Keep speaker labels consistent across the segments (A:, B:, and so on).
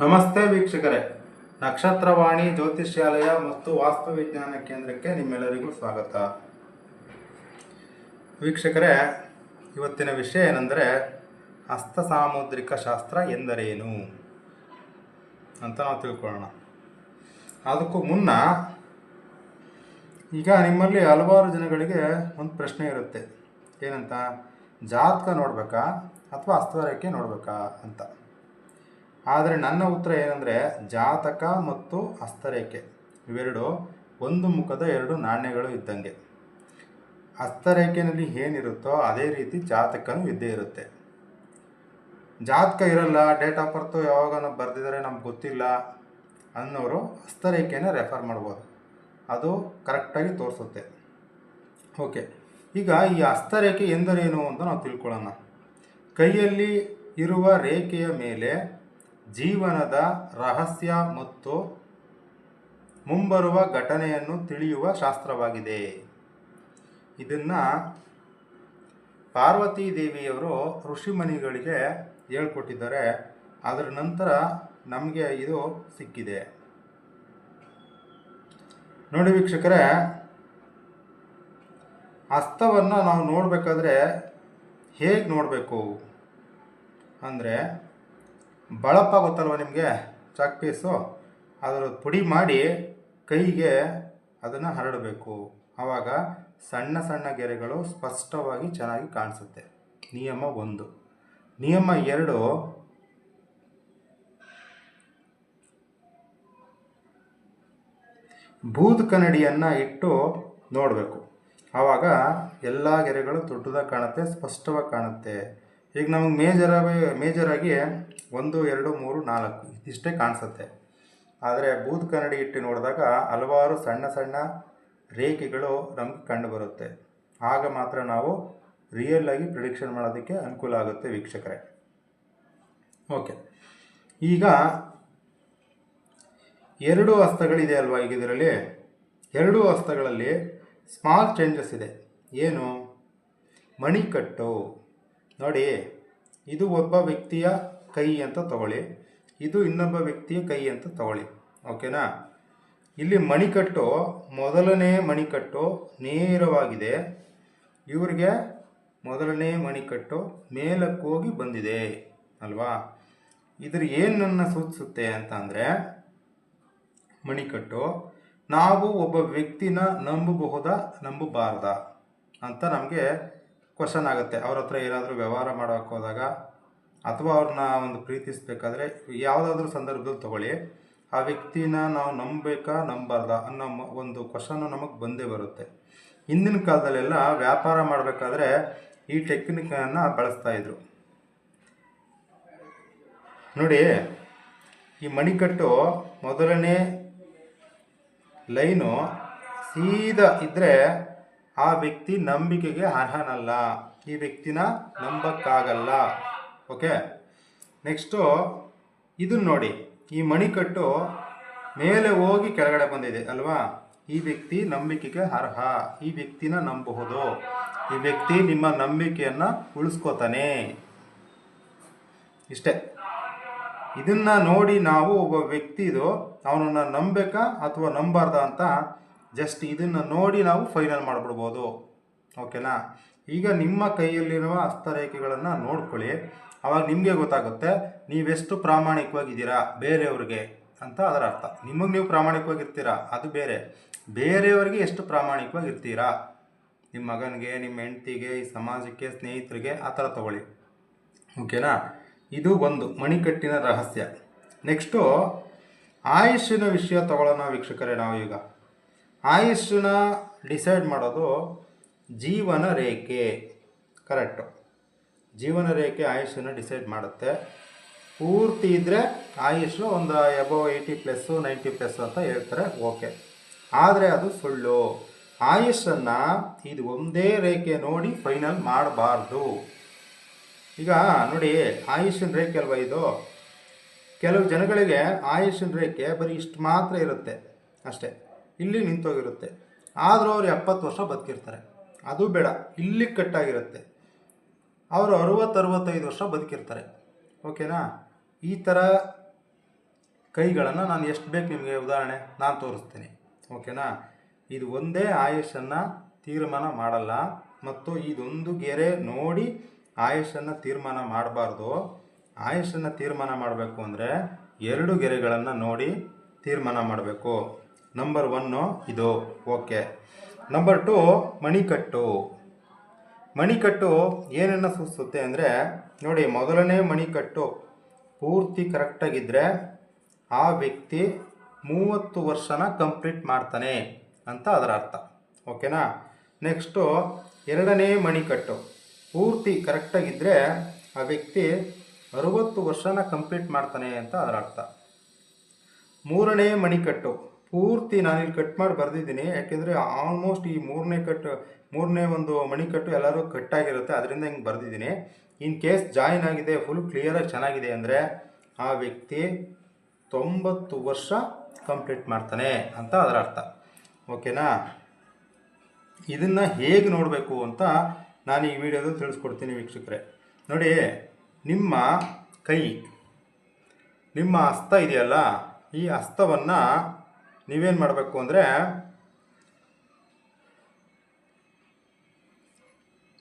A: ನಮಸ್ತೆ ವೀಕ್ಷಕರೇ. ನಕ್ಷತ್ರವಾಣಿ ಜ್ಯೋತಿಷ್ಯಾಲಯ ಮತ್ತು ವಾಸ್ತು ವಿಜ್ಞಾನ ಕೇಂದ್ರಕ್ಕೆ ನಿಮ್ಮೆಲ್ಲರಿಗೂ ಸ್ವಾಗತ. ವೀಕ್ಷಕರೇ, ಇವತ್ತಿನ ವಿಷಯ ಏನೆಂದರೆ ಹಸ್ತ ಸಾಮುದ್ರಿಕ ಶಾಸ್ತ್ರ ಎಂದರೇನು ಅಂತ ನಾವು ತಿಳ್ಕೊಳ್ಳೋಣ. ಅದಕ್ಕೂ ಮುನ್ನ ಈಗ ನಿಮ್ಮಲ್ಲಿ ಹಲವಾರು ಜನಗಳಿಗೆ ಒಂದು ಪ್ರಶ್ನೆ ಇರುತ್ತೆ. ಏನಂತ? ಜಾತಕ ನೋಡಬೇಕಾ ಅಥವಾ ಅಸ್ತವರಕ್ಕೆ ನೋಡಬೇಕಾ ಅಂತ. ಆದರೆ ನನ್ನ ಉತ್ತರ ಏನಂದರೆ ಜಾತಕ ಮತ್ತು ಹಸ್ತರೇಖೆ. ಇವೆರಡು ಒಂದು ಮುಖದ ಎರಡು ನಾಣ್ಯಗಳು ಇದ್ದಂಗೆ. ಹಸ್ತರೇಖೆಯಲ್ಲಿ ಏನಿರುತ್ತೋ ಅದೇ ರೀತಿ ಜಾತಕನೂ ಇದ್ದೇ ಇರುತ್ತೆ. ಜಾತಕ ಇರಲ್ಲ ಡೇಟ್ ಆಫ್ ಬರ್ತು ಯಾವಾಗ ಬರೆದಿದ್ದಾರೆ ನಮ್ಗೆ ಗೊತ್ತಿಲ್ಲ ಅನ್ನೋರು ಹಸ್ತರೇಖೆನ ರೆಫರ್ ಮಾಡ್ಬೋದು. ಅದು ಕರೆಕ್ಟಾಗಿ ತೋರಿಸುತ್ತೆ. ಓಕೆ ಈಗ ಈ ಹಸ್ತರೇಖೆ ಎಂದರೇನು ಅಂತ ನಾವು ತಿಳ್ಕೊಳ್ಳೋಣ. ಕೈಯಲ್ಲಿ ಇರುವ ರೇಖೆಯ ಮೇಲೆ ಜೀವನದ ರಹಸ್ಯ ಮತ್ತು ಮುಂಬರುವ ಘಟನೆಯನ್ನು ತಿಳಿಯುವ ಶಾಸ್ತ್ರವಾಗಿದೆ. ಇದನ್ನು ಪಾರ್ವತೀ ದೇವಿಯವರು ಋಷಿಮುನಿಗಳಿಗೆ ಹೇಳ್ಕೊಟ್ಟಿದ್ದಾರೆ. ಅದರ ನಂತರ ನಮಗೆ ಇದು ಸಿಕ್ಕಿದೆ. ನೋಡಿ ವೀಕ್ಷಕರೇ, ಹಸ್ತವನ್ನು ನಾವು ನೋಡಬೇಕಾದ್ರೆ ಹೇಗೆ ನೋಡಬೇಕು? ಅಂದರೆ ಬಳಪ ಗೊತ್ತಲ್ವ ನಿಮಗೆ? Chalk piece. ಅದರ ಪುಡಿ ಮಾಡಿ ಕೈಗೆ ಅದನ್ನು ಹರಡಬೇಕು. ಆವಾಗ ಸಣ್ಣ ಸಣ್ಣ ಗೆರೆಗಳು ಸ್ಪಷ್ಟವಾಗಿ ಚೆನ್ನಾಗಿ ಕಾಣಿಸುತ್ತೆ. ನಿಯಮ ಒಂದು. ನಿಯಮ ಎರಡು. ಬೂದ್ ಕನ್ನಡಿಯನ್ನು ಇಟ್ಟು ನೋಡಬೇಕು. ಆವಾಗ ಎಲ್ಲ ಗೆರೆಗಳು ದೊಡ್ಡದಾಗಿ ಕಾಣುತ್ತೆ, ಸ್ಪಷ್ಟವಾಗಿ ಕಾಣುತ್ತೆ. ಈಗ ನಮಗೆ ಮೇಜರಾಗಿ ಮೇಜರಾಗಿ ಒಂದು, ಎರಡು, ಮೂರು, ನಾಲ್ಕು ಇದಿಷ್ಟೇ ಕಾಣಿಸುತ್ತೆ. ಆದರೆ ಬೂದ್ ಕನ್ನಡಿ ಇಟ್ಟು ನೋಡಿದಾಗ ಹಲವಾರು ಸಣ್ಣ ಸಣ್ಣ ರೇಖೆಗಳು ನಮಗೆ ಕಂಡುಬರುತ್ತೆ ಆಗ ಮಾತ್ರ ನಾವು ರಿಯಲ್ ಆಗಿ ಪ್ರಿಡಿಕ್ಷನ್ ಮಾಡೋದಕ್ಕೆ ಅನುಕೂಲ ಆಗುತ್ತೆ ವೀಕ್ಷಕರೇ. ಓಕೆ ಈಗ ಎರಡು ಹಸ್ತಗಳಿದೆ ಅಲ್ವಾ ಈಗ ಇದರಲ್ಲಿ? ಎರಡೂ ಹಸ್ತಗಳಲ್ಲಿ ಸ್ಮಾಲ್ ಚೇಂಜಸ್ ಇದೆ. ಏನು? ಮಣಿಕಟ್ಟು. ನೋಡಿ, ಇದು ಒಬ್ಬ ವ್ಯಕ್ತಿಯ ಕೈ ಅಂತ ತಗೊಳ್ಳಿ. ಇದು ಇನ್ನೊಬ್ಬ ವ್ಯಕ್ತಿಯ ಕೈ ಅಂತ ತಗೊಳ್ಳಿ. ಓಕೆನಾ? ಇಲ್ಲಿ ಮಣಿಕಟ್ಟು, ಮೊದಲನೇ ಮಣಿಕಟ್ಟು ನೇರವಾಗಿದೆ. ಇವರಿಗೆ ಮೊದಲನೇ ಮಣಿಕಟ್ಟು ಮೇಲಕ್ಕೋಗಿ ಬಂದಿದೆ, ಅಲ್ವಾ? ಇದ್ರ ಏನನ್ನು ಸೂಚಿಸುತ್ತೆ ಅಂತ ಅಂದರೆ, ಮಣಿಕಟ್ಟು, ನಾವು ಒಬ್ಬ ವ್ಯಕ್ತಿನ ನಂಬಬಹುದಾ, ನಂಬಬಾರ್ದ ಅಂತ ನಮಗೆ ಕ್ವಶನ್ ಆಗುತ್ತೆ. ಅವ್ರ ಹತ್ರ ಏನಾದರೂ ವ್ಯವಹಾರ ಮಾಡೋಕೆ ಹೋದಾಗ ಅಥವಾ ಅವ್ರನ್ನ ಒಂದು ಪ್ರೀತಿಸಬೇಕಾದ್ರೆ ಯಾವುದಾದ್ರೂ ಸಂದರ್ಭದಲ್ಲಿ ತಗೊಳ್ಳಿ. ಆ ವ್ಯಕ್ತಿನ ನಾವು ನಂಬಬೇಕಾ ನಂಬಾರ್ದ ಅನ್ನೋ ಒಂದು ಕ್ವಶನ್ನು ನಮಗೆ ಬಂದೇ ಬರುತ್ತೆ. ಹಿಂದಿನ ಕಾಲದಲ್ಲೆಲ್ಲ ವ್ಯಾಪಾರ ಮಾಡಬೇಕಾದ್ರೆ ಈ ಟೆಕ್ನಿಕನ್ನು ಬಳಸ್ತಾ ಇದ್ರು. ನೋಡಿ, ಈ ಮಣಿಕಟ್ಟು ಮೊದಲನೇ ಲೈನು ಸೀದಾ ಇದ್ದರೆ ಆ ವ್ಯಕ್ತಿ ನಂಬಿಕೆಗೆ ಅರ್ಹನಲ್ಲ. ಈ ವ್ಯಕ್ತಿನ ನಂಬಕ್ಕಾಗಲ್ಲ. ಓಕೆ? ನೆಕ್ಸ್ಟು ಇದನ್ನ ನೋಡಿ. ಈ ಮಣಿಕಟ್ಟು ಮೇಲೆ ಹೋಗಿ ಕೆಳಗಡೆ ಬಂದಿದೆ, ಅಲ್ವಾ? ಈ ವ್ಯಕ್ತಿ ನಂಬಿಕೆಗೆ ಅರ್ಹ. ಈ ವ್ಯಕ್ತಿನ ನಂಬಬಹುದು ಈ ವ್ಯಕ್ತಿ ನಿಮ್ಮ ನಂಬಿಕೆಯನ್ನು ಉಳಿಸ್ಕೋತಾನೆ. ಇಷ್ಟೆ. ಇದನ್ನ ನೋಡಿ ನಾವು ಒಬ್ಬ ವ್ಯಕ್ತಿದು ಅವನನ್ನು ನಂಬಬೇಕಾ ಅಥವಾ ನಂಬಾರ್ದ ಅಂತ ಜಸ್ಟ್ ಇದನ್ನು ನೋಡಿ ನಾವು ಫೈನಲ್ ಮಾಡಿಬಿಡ್ಬೋದು. ಓಕೆನಾ ಈಗ ನಿಮ್ಮ ಕೈಯಲ್ಲಿರುವ ಹಸ್ತರೇಖೆಗಳನ್ನು ನೋಡ್ಕೊಳ್ಳಿ. ಅವಾಗ ನಿಮಗೆ ಗೊತ್ತಾಗುತ್ತೆ, ನೀವೆಷ್ಟು ಪ್ರಾಮಾಣಿಕವಾಗಿದ್ದೀರಾ ಬೇರೆಯವ್ರಿಗೆ ಅಂತ ಅದರ ಅರ್ಥ. ನಿಮಗೆ ನೀವು ಪ್ರಾಮಾಣಿಕವಾಗಿರ್ತೀರಾ, ಅದು ಬೇರೆ. ಬೇರೆಯವರಿಗೆ ಎಷ್ಟು ಪ್ರಾಮಾಣಿಕವಾಗಿರ್ತೀರಾ? ನಿಮ್ಮ ಮಗನಿಗೆ ನಿಮ್ಮ ಹೆಂಡ್ತಿಗೆ, ಈ ಸಮಾಜಕ್ಕೆ, ಸ್ನೇಹಿತರಿಗೆ, ಆ ಥರ ತಗೊಳ್ಳಿ. ಓಕೆನಾ ಇದು ಒಂದು ಮಣಿಕಟ್ಟಿನ ರಹಸ್ಯ. ನೆಕ್ಸ್ಟು ಆಯುಷ್ಯನ ವಿಷಯ ತಗೊಳ್ಳೋಣ ವೀಕ್ಷಕರೇ ನಾವು ಈಗ. ಆಯುಷ್ಯನ ಡಿಸೈಡ್ ಮಾಡೋದು ಜೀವನ ರೇಖೆ. ಕರೆಕ್ಟು. ಜೀವನ ರೇಖೆ ಆಯುಷ್ಯನ ಡಿಸೈಡ್ ಮಾಡುತ್ತೆ. ಪೂರ್ತಿ ಇದ್ದರೆ ಆಯುಷು ಒಂದು above eighty plus ninety plus ಅಂತ ಹೇಳ್ತಾರೆ. ಓಕೆ. ಆದರೆ ಅದು ಸುಳ್ಳು. ಆಯುಷನ್ನು ಇದು ಒಂದೇ ರೇಖೆ ನೋಡಿ ಫೈನಲ್ ಮಾಡಬಾರ್ದು. ಈಗ ನೋಡಿ ಆಯುಷ್ಯನ ರೇಖೆ ಅಲ್ವಾ ಇದು? ಕೆಲವು ಜನಗಳಿಗೆ ಆಯುಷ್ಯನ ರೇಖೆ ಬರೀ ಇಷ್ಟು ಮಾತ್ರ ಇರುತ್ತೆ. ಅಷ್ಟೇ. ಇಲ್ಲಿ ನಿಂತೋಗಿರುತ್ತೆ. ಆದರೂ ಅವ್ರು ಎಪ್ಪತ್ತು ವರ್ಷ ಬದುಕಿರ್ತಾರೆ. ಅದು ಬೇಡ, ಇಲ್ಲಿ ಕಟ್ಟಾಗಿರುತ್ತೆ. ಅವರು ಅರುವತ್ತು ಅರುವತ್ತೈದು ವರ್ಷ ಬದುಕಿರ್ತಾರೆ. ಓಕೆನಾ? ಈ ಥರ ಕೈಗಳನ್ನು ನಾನು ಎಷ್ಟು ಬೇಕು ನಿಮಗೆ? ಉದಾಹರಣೆ, ನಾನು ತೋರಿಸ್ತೀನಿ. ಓಕೆನಾ? ಇದು ಒಂದೇ ಆಯುಷನ್ನು ತೀರ್ಮಾನ ಮಾಡಲ್ಲ. ಮತ್ತು ಇದೊಂದು ಗೆರೆ ನೋಡಿ ಆಯುಷನ್ನು ತೀರ್ಮಾನ ಮಾಡಬಾರ್ದು. ಆಯುಷನ್ನು ತೀರ್ಮಾನ ಮಾಡಬೇಕು ಅಂದರೆ ಎರಡು ಗೆರೆಗಳನ್ನು ನೋಡಿ ತೀರ್ಮಾನ ಮಾಡಬೇಕು. ನಂಬರ್ ಒನ್ನು ಇದು ಓಕೆ ನಂಬರ್ ಟು ಮಣಿಕಟ್ಟು. ಮಣಿಕಟ್ಟು ಏನನ್ನು ಸೂಚಿಸುತ್ತೆ ಅಂದರೆ, ನೋಡಿ, ಮೊದಲನೇ ಮಣಿಕಟ್ಟು ಪೂರ್ತಿ ಕರೆಕ್ಟಾಗಿದ್ದರೆ ಆ ವ್ಯಕ್ತಿ ಮೂವತ್ತು ವರ್ಷನ ಕಂಪ್ಲೀಟ್ ಮಾಡ್ತಾನೆ ಅಂತ ಅದರ ಅರ್ಥ. ಓಕೆನಾ ನೆಕ್ಸ್ಟು ಎರಡನೇ ಮಣಿಕಟ್ಟು ಪೂರ್ತಿ ಕರೆಕ್ಟಾಗಿದ್ದರೆ ಆ ವ್ಯಕ್ತಿ ಅರುವತ್ತು ವರ್ಷನ ಕಂಪ್ಲೀಟ್ ಮಾಡ್ತಾನೆ ಅಂತ ಅದರ ಅರ್ಥ. ಮೂರನೇ ಮಣಿಕಟ್ಟು ಪೂರ್ತಿ ನಾನಿಲ್ಲಿ ಕಟ್ ಮಾಡಿ ಬರೆದಿದ್ದೀನಿ. ಯಾಕೆಂದರೆ ಆಲ್ಮೋಸ್ಟ್ ಈ ಮೂರನೇ ಕಟ್ ಮೂರನೇ ಒಂದು ಮಣಿಕಟ್ಟು ಎಲ್ಲರೂ ಕಟ್ಟಾಗಿರುತ್ತೆ ಅದರಿಂದ ಹಿಂಗೆ ಬರೆದಿದ್ದೀನಿ. ಇನ್ ಕೇಸ್ ಜಾಯಿನ್ ಆಗಿದೆ ಫುಲ್ ಕ್ಲಿಯರಾಗಿ ಚೆನ್ನಾಗಿದೆ ಅಂದರೆ ಆ ವ್ಯಕ್ತಿ ತೊಂಬತ್ತು ವರ್ಷ ಕಂಪ್ಲೀಟ್ ಮಾಡ್ತಾನೆ ಅಂತ ಅದರ ಅರ್ಥ. ಓಕೆನಾ ಇದನ್ನು ಹೇಗೆ ನೋಡಬೇಕು ಅಂತ ನಾನು ಈ ವಿಡಿಯೋದಲ್ಲಿ ತಿಳಿಸ್ಕೊಡ್ತೀನಿ ವೀಕ್ಷಕರೇ. ನೋಡಿ, ನಿಮ್ಮ ಕೈ, ನಿಮ್ಮ ಹಸ್ತ ಇದೆಯಲ್ಲ, ಈ ಹಸ್ತವನ್ನು ನೀವೇನು ಮಾಡಬೇಕು ಅಂದರೆ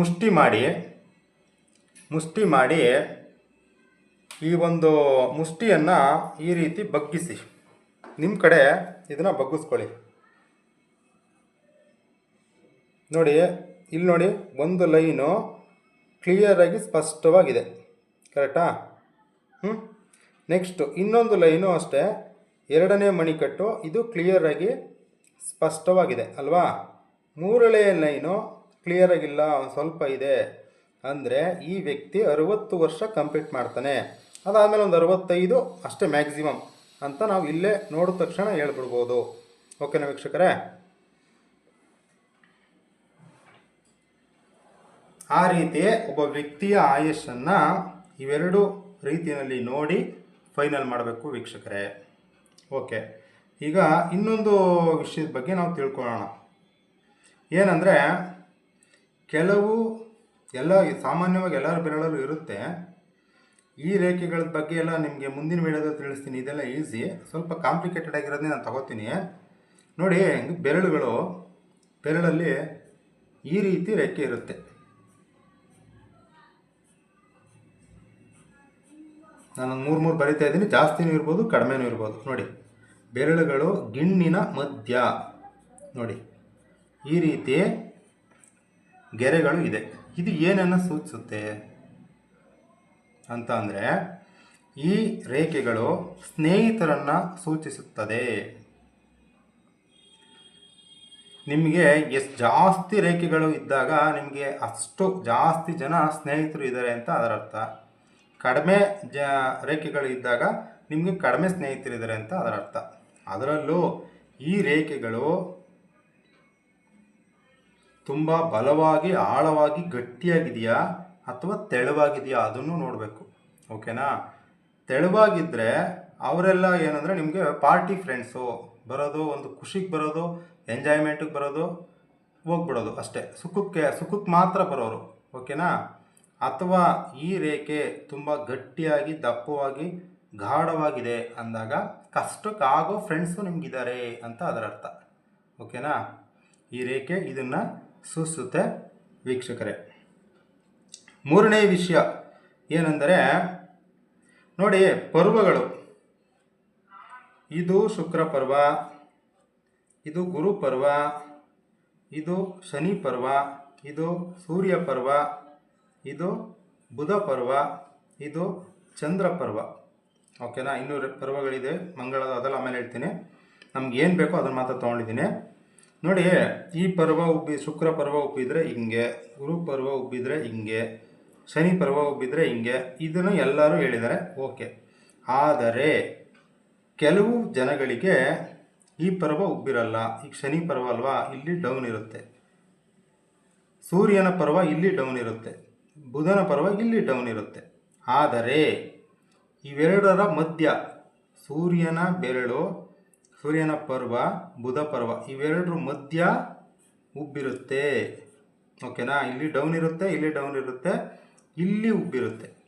A: ಮುಷ್ಟಿ ಮಾಡಿ ಮುಷ್ಟಿ ಮಾಡಿ ಈ ಒಂದು ಮುಷ್ಟಿಯನ್ನು ಈ ರೀತಿ ಬಗ್ಗಿಸಿ. ನಿಮ್ಮ ಕಡೆ ಇದನ್ನು ಬಗ್ಗಿಸ್ಕೊಳ್ಳಿ. ನೋಡಿ, ಇಲ್ಲಿ ನೋಡಿ ಒಂದು ಲೈನು ಕ್ಲಿಯರಾಗಿ ಸ್ಪಷ್ಟವಾಗಿದೆ. ಕರೆಕ್ಟಾ? ಹ್ಞೂ ನೆಕ್ಸ್ಟು ಇನ್ನೊಂದು ಲೈನು ಅಷ್ಟೇ. ಎರಡನೇ ಮಣಿಕಟ್ಟು, ಇದು ಕ್ಲಿಯರಾಗಿ ಸ್ಪಷ್ಟವಾಗಿದೆ, ಅಲ್ವಾ? ಮೂರನೇ ಲೈನು ಕ್ಲಿಯರಾಗಿಲ್ಲ ಒಂದು ಸ್ವಲ್ಪ ಇದೆ ಅಂದರೆ ಈ ವ್ಯಕ್ತಿ ಅರುವತ್ತು ವರ್ಷ ಕಂಪ್ಲೀಟ್ ಮಾಡ್ತಾನೆ. ಅದಾದಮೇಲೆ ಒಂದು ಅರವತ್ತೈದು ಅಷ್ಟೇ ಮ್ಯಾಕ್ಸಿಮಮ್ ಅಂತ ನಾವು ಇಲ್ಲೇ ನೋಡಿದ ತಕ್ಷಣ ಹೇಳ್ಬಿಡ್ಬೋದು. ಓಕೆನಾ ವೀಕ್ಷಕರೇ? ಆ ರೀತಿ ಒಬ್ಬ ವ್ಯಕ್ತಿಯ ಆಯಸ್ಸನ್ನು ಇವೆರಡು ರೀತಿಯಲ್ಲಿ ನೋಡಿ ಫೈನಲ್ ಮಾಡಬೇಕು ವೀಕ್ಷಕರೇ. ಓಕೆ. ಈಗ ಇನ್ನೊಂದು ವಿಷಯದ ಬಗ್ಗೆ ನಾವು ತಿಳ್ಕೊಳ್ಳೋಣ. ಏನಂದರೆ, ಕೆಲವು ಎಲ್ಲ, ಸಾಮಾನ್ಯವಾಗಿ ಎಲ್ಲರ ಬೆರಳಲ್ಲೂ ಇರುತ್ತೆ. ಈ ರೇಖೆಗಳ ಬಗ್ಗೆ ಎಲ್ಲ ನಿಮಗೆ ಮುಂದಿನ ವೀಡಿಯೋದಲ್ಲಿ ತಿಳಿಸ್ತೀನಿ. ಇದೆಲ್ಲ ಈಸಿ ಸ್ವಲ್ಪ ಕಾಂಪ್ಲಿಕೇಟೆಡ್ ಆಗಿರೋದನ್ನೇ ನಾನು ತಗೋತೀನಿ. ನೋಡಿ ಬೆರಳುಗಳು ಬೆರಳಲ್ಲಿ ಈ ರೀತಿ ರೇಖೆ ಇರುತ್ತೆ. ನಾನು ಮೂರು ಮೂರು ಬರಿತಾ ಇದ್ದೀನಿ. ಜಾಸ್ತಿನೂ ಇರ್ಬೋದು, ಕಡಿಮೆನೂ ಇರ್ಬೋದು. ನೋಡಿ, ಬೆರಳುಗಳು ಗಿಣ್ಣಿನ ಮಧ್ಯ. ನೋಡಿ, ಈ ರೀತಿ ಗೆರೆಗಳು ಇದೆ. ಇದು ಏನನ್ನು ಸೂಚಿಸುತ್ತೆ ಅಂತ ಅಂದರೆ, ಈ ರೇಖೆಗಳು ಸ್ನೇಹಿತರನ್ನು ಸೂಚಿಸುತ್ತದೆ. ನಿಮಗೆ ಎಷ್ಟು ಜಾಸ್ತಿ ರೇಖೆಗಳು ಇದ್ದಾಗ ನಿಮಗೆ ಅಷ್ಟು ಜಾಸ್ತಿ ಜನ ಸ್ನೇಹಿತರು ಇದ್ದಾರೆ ಅಂತ ಅದರ ಅರ್ಥ ಕಡಿಮೆ ಜ ರೇಖೆಗಳು ಇದ್ದಾಗ ನಿಮಗೆ ಕಡಿಮೆ ಸ್ನೇಹಿತರಿದ್ದಾರೆ ಅಂತ ಅದರ ಅರ್ಥ. ಅದರಲ್ಲೂ ಈ ರೇಖೆಗಳು ತುಂಬ ಬಲವಾಗಿ, ಆಳವಾಗಿ ಗಟ್ಟಿಯಾಗಿದೆಯಾ ಅಥವಾ ತೆಳುವಾಗಿದೆಯಾ ಅದನ್ನು ನೋಡಬೇಕು. ಓಕೆನಾ? ತೆಳುವಾಗಿದ್ದರೆ ಅವರೆಲ್ಲ ಏನಂದರೆ ನಿಮಗೆ ಪಾರ್ಟಿ ಫ್ರೆಂಡ್ಸು ಬರೋದು, ಒಂದು ಖುಷಿಗೆ ಬರೋದು, ಎಂಜಾಯ್ಮೆಂಟಿಗೆ ಬರೋದು, ಹೋಗ್ಬಿಡೋದು ಅಷ್ಟೇ. ಸುಖಕ್ಕೆ ಸುಖಕ್ಕೆ ಮಾತ್ರ ಬರೋರು. ಓಕೆನಾ? ಅಥವಾ ಈ ರೇಖೆ ತುಂಬ ಗಟ್ಟಿಯಾಗಿ, ದಪ್ಪವಾಗಿ, ಗಾಢವಾಗಿದೆ ಅಂದಾಗ ಕಷ್ಟಕ್ಕಾಗೋ ಫ್ರೆಂಡ್ಸು ನಿಮಗಿದ್ದಾರೆ ಅಂತ ಅದರ ಅರ್ಥ. ಓಕೆನಾ ಈ ರೇಖೆ ಇದನ್ನು ಸೂಸುತ್ತೆ ವೀಕ್ಷಕರೇ. ಮೂರನೇ ವಿಷಯ ಏನೆಂದರೆ, ನೋಡಿ ಪರ್ವಗಳು. ಇದು ಶುಕ್ರ ಪರ್ವ, ಇದು ಗುರು ಪರ್ವ, ಇದು ಶನಿ ಪರ್ವ, ಇದು ಸೂರ್ಯ ಪರ್ವ ಇದು ಬುಧ ಪರ್ವ, ಇದು ಚಂದ್ರ ಪರ್ವ. ಓಕೆನಾ ಇನ್ನೂ ಪರ್ವಗಳಿದೆ, ಮಂಗಳದ, ಅದೆಲ್ಲ ಆಮೇಲೆ ಹೇಳ್ತೀನಿ. ನಮ್ಗೆ ಏನು ಬೇಕೋ ಅದನ್ನು ಮಾತ್ರ ತೊಗೊಂಡಿದ್ದೀನಿ. ನೋಡಿ, ಈ ಪರ್ವ ಉಬ್ಬಿ, ಶುಕ್ರ ಪರ್ವ ಉಬ್ಬಿದ್ರೆ ಹಿಂಗೆ, ಗುರು ಪರ್ವ ಉಬ್ಬಿದ್ರೆ ಹಿಂಗೆ, ಶನಿ ಪರ್ವ ಉಬ್ಬಿದ್ರೆ ಹಿಂಗೆ, ಇದನ್ನು ಎಲ್ಲರೂ ಹೇಳಿದ್ದಾರೆ. ಓಕೆ ಆದರೆ, ಕೆಲವು ಜನಗಳಿಗೆ ಈ ಪರ್ವ ಉಬ್ಬಿರಲ್ಲ. ಈಗ ಶನಿ ಪರ್ವ ಅಲ್ವಾ, ಇಲ್ಲಿ ಡೌನ್ ಇರುತ್ತೆ. ಸೂರ್ಯನ ಪರ್ವ ಇಲ್ಲಿ ಡೌನ್ ಇರುತ್ತೆ. ಬುಧನ ಪರ್ವ ಇಲ್ಲಿ ಡೌನ್ ಇರುತ್ತೆ. ಆದರೆ, ಇವೆರಡರ ಮಧ್ಯ ಸೂರ್ಯನ ಬೆರಳು, ಸೂರ್ಯನ ಪರ್ವ, ಬುಧ ಪರ್ವ ಇವೆರಡರ ಮಧ್ಯ ಉಬ್ಬಿರುತ್ತೆ. ಓಕೆನಾ ಇಲ್ಲಿ ಡೌನ್ ಇರುತ್ತೆ, ಇಲ್ಲಿ ಡೌನ್ ಇರುತ್ತೆ, ಇಲ್ಲಿ ಉಬ್ಬಿರುತ್ತೆ.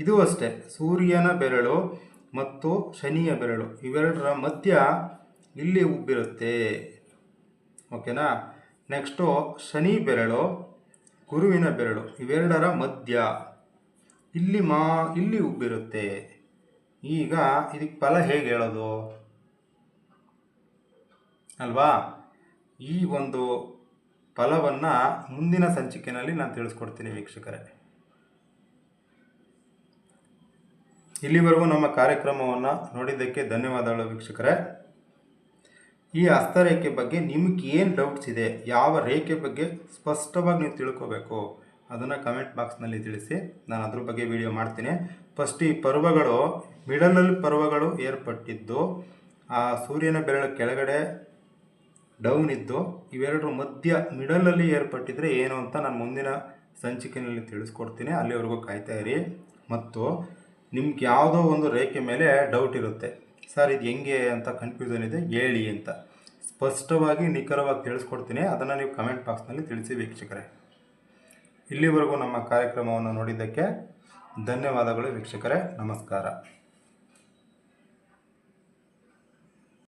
A: ಇದು ಅಷ್ಟೇ. ಸೂರ್ಯನ ಬೆರಳು ಮತ್ತು ಶನಿಯ ಬೆರಳು ಇವೆರಡರ ಮಧ್ಯ ಇಲ್ಲಿ ಉಬ್ಬಿರುತ್ತೆ. ಓಕೆನಾ ನೆಕ್ಸ್ಟು ಶನಿ ಬೆರಳು ಗುರುವಿನ ಬೆರಳು, ಇವೆರಡರ ಮಧ್ಯ. ಇಲ್ಲಿ ಮಾ, ಇಲ್ಲಿ ಉಬ್ಬಿರುತ್ತೆ. ಈಗ ಇದಕ್ಕೆ ಫಲ ಹೇಗೆ ಹೇಳೋದು? ಅಲ್ವಾ? ಈ ಒಂದು ಫಲವನ್ನು ಮುಂದಿನ ಸಂಚಿಕೆಯಲ್ಲಿ ನಾನು ತಿಳಿಸ್ಕೊಡ್ತೀನಿ ವೀಕ್ಷಕರೇ. ಇಲ್ಲಿವರೆಗೂ ನಮ್ಮ ಕಾರ್ಯಕ್ರಮವನ್ನು ನೋಡಿದ್ದಕ್ಕೆ ಧನ್ಯವಾದಗಳು ವೀಕ್ಷಕರೇ. ಈ ಹಸ್ತರೇಖೆ ಬಗ್ಗೆ ನಿಮ್ಗೆ ಏನು ಡೌಟ್ಸ್ ಇದೆ? ಯಾವ ರೇಖೆ ಬಗ್ಗೆ ಸ್ಪಷ್ಟವಾಗಿ ನೀವು ತಿಳ್ಕೋಬೇಕು? ಅದನ್ನು ಕಮೆಂಟ್ ಬಾಕ್ಸ್ನಲ್ಲಿ ತಿಳಿಸಿ. ನಾನು ಅದ್ರ ಬಗ್ಗೆ ವಿಡಿಯೋ ಮಾಡ್ತೀನಿ. ಫಸ್ಟ್ ಈ ಪರ್ವಗಳು ಮಿಡಲಲ್ಲಿ ಪರ್ವಗಳು ಏರ್ಪಟ್ಟಿದ್ದು, ಆ ಸೂರ್ಯನ ಬೆರಳ ಕೆಳಗಡೆ ಡೌನ್ ಇದ್ದು, ಇವೆರಡರ ಮಧ್ಯ ಮಿಡಲಲ್ಲಿ ಏರ್ಪಟ್ಟಿದ್ರೆ ಏನು ಅಂತ ನಾನು ಮುಂದಿನ ಸಂಚಿಕೆಯಲ್ಲಿ ತಿಳಿಸ್ಕೊಡ್ತೀನಿ. ಅಲ್ಲಿವರೆಗೂ ಕಾಯ್ತಾ ಇರಿ. ಮತ್ತು ನಿಮ್ಗೆ ಯಾವುದೋ ಒಂದು ರೇಖೆ ಮೇಲೆ ಡೌಟ್ ಇರುತ್ತೆ. ಸರ್ ಇದು ಹೆಂಗೆ ಅಂತ ಕನ್ಫ್ಯೂಷನ್ ಇದೆ ಹೇಳಿ ಅಂತ. ಸ್ಪಷ್ಟವಾಗಿ, ನಿಖರವಾಗಿ ತಿಳಿಸ್ಕೊಡ್ತೀನಿ. ಅದನ್ನು ನೀವು ಕಮೆಂಟ್ ಬಾಕ್ಸ್ನಲ್ಲಿ ತಿಳಿಸಿ ವೀಕ್ಷಕರೇ. ಇಲ್ಲಿವರೆಗೂ ನಮ್ಮ ಕಾರ್ಯಕ್ರಮವನ್ನು ನೋಡಿದ್ದಕ್ಕೆ ಧನ್ಯವಾದಗಳು ವೀಕ್ಷಕರೇ. ನಮಸ್ಕಾರ.